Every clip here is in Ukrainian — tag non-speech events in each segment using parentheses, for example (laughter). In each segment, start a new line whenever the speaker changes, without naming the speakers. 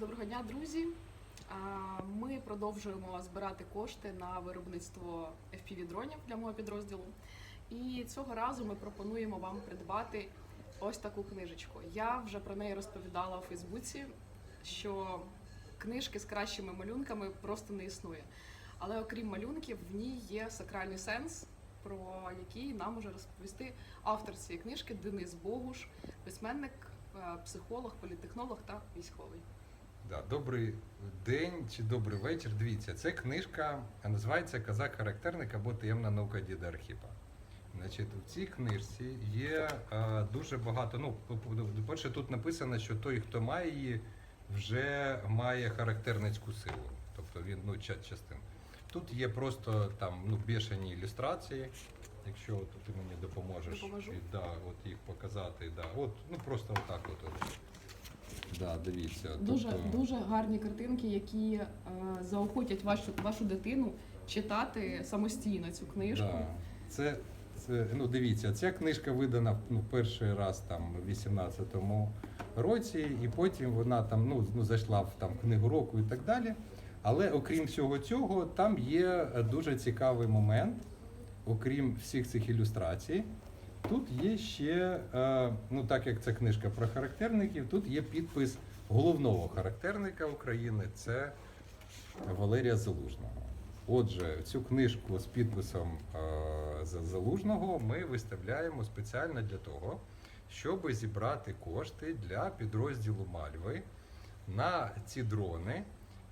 Доброго дня, друзі. Ми продовжуємо збирати кошти на виробництво FPV-дронів для мого підрозділу. І цього разу ми пропонуємо вам придбати ось таку книжечку. Я вже про неї розповідала у Фейсбуці, що книжки з кращими малюнками просто не існує. Але окрім малюнків, в ній є сакральний сенс, про який нам може розповісти автор цієї книжки Денис Богуш, письменник, е, психолог, політтехнолог та військовий.
Да, добрий день чи добрий вечір. Дивіться, це книжка називається Казак характерник або таємна наука діда Архіпа. Значить, в цій книжці є е, дуже багато. Ну, по- по- по-перше, тут написано, що той, хто має її, вже має характерницьку силу. Тобто він ну, ча- частин. Тут є просто там ну, бешені ілюстрації. Якщо от ти мені допоможеш,
Допоможу.
І, да, от їх показати. Да. От, ну просто отак от. от. Да, дивіться.
Дуже
тобто-
дуже гарні картинки, які е, заохотять вашу вашу дитину читати самостійно цю книжку.
Да. Це, це, ну дивіться, ця книжка видана ну, перший раз там в 18-му році, і потім вона там ну, ну, зайшла в там, книгу року і так далі. Але окрім всього цього, там є е, дуже цікавий момент, окрім всіх цих ілюстрацій. Тут є ще, е, ну так як це книжка про характерників, тут є підпис головного характерника України. Це Валерія Залужного. Отже, цю книжку з підписом е, Залужного ми виставляємо спеціально для того, щоб зібрати кошти для підрозділу Мальви на ці дрони.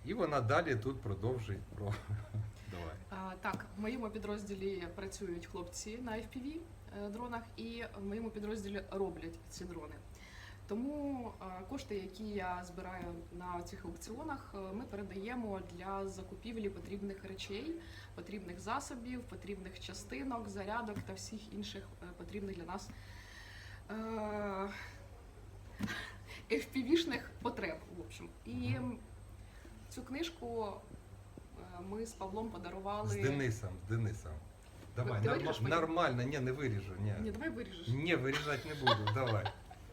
І вона далі тут продовжить про. Давай.
А, так, в моєму підрозділі працюють хлопці на FPV е, дронах, і в моєму підрозділі роблять ці дрони. Тому кошти, які я збираю на цих аукціонах, е, ми передаємо для закупівлі потрібних речей, потрібних засобів, потрібних частинок, зарядок та всіх інших е, потрібних для нас FPV-шних потреб. В общем. І цю книжку ми з Павлом подарували.
З Денисом, з Денисом. Давай,
ти
норм-
виріжеш
нормально, ні, не виріжу. Ні.
Ні, давай виріжеш.
Ні, виріжати не буду, давай.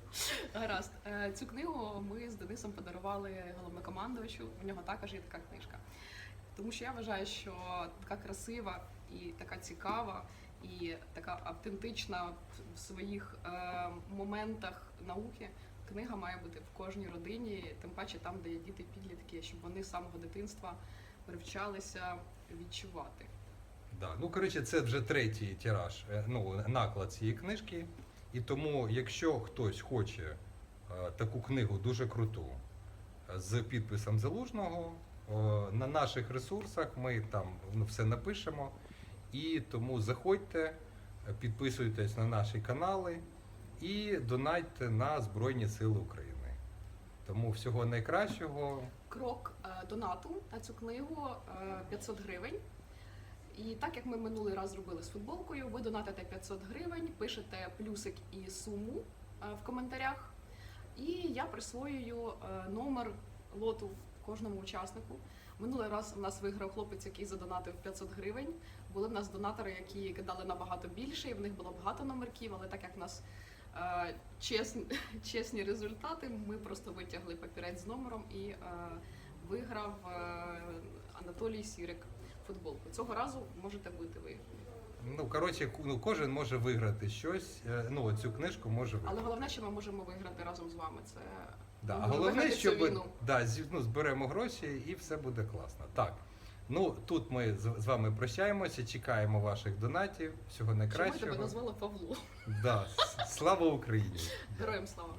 (laughs)
Гаразд. Е, Цю книгу ми з Денисом подарували головнокомандувачу. У нього також є така книжка. Тому що я вважаю, що така красива і така цікава, і така автентична в- в своїх е, моментах науки. Книга має бути в кожній родині, тим паче там, де є діти підлітки, щоб вони з самого дитинства привчалися відчувати.
Да. Ну, коротше, це вже третій тираж, е, ну, наклад цієї книжки. І тому, якщо хтось хоче е, таку книгу дуже круту е, з підписом залужного, на наших ресурсах ми там ну, все напишемо. І тому заходьте, підписуйтесь на наші канали і донайте на Збройні Сили України. Тому всього найкращого.
крок е, донату на цю книгу е, 500 гривень. І так як ми минулий раз зробили з футболкою, ви донатите 500 гривень, пишете плюсик і суму е, в коментарях. І я присвоюю е, номер лоту кожному учаснику. Минулий раз у нас виграв хлопець, який задонатив 500 гривень. Були в нас донатори, які кидали набагато більше, і в них було багато номерків, але так як в нас е, чесні, (laughs) чесні результати, ми просто витягли папірець з номером і виграв е, Анатолій Сірик футболку. Цього разу можете бути ви.
Ну, коротше, ну, кожен може виграти щось. е, Ну, цю книжку може виграти.
Але головне, що ми можемо виграти разом з вами. Це
Да. головне, щоб да, ну, зберемо гроші і все буде класно. Так. Ну тут ми з, вами прощаємося, чекаємо ваших донатів. Всього
Чому я тебе назвала Павло?
Да. Слава Україні!
Героям слава!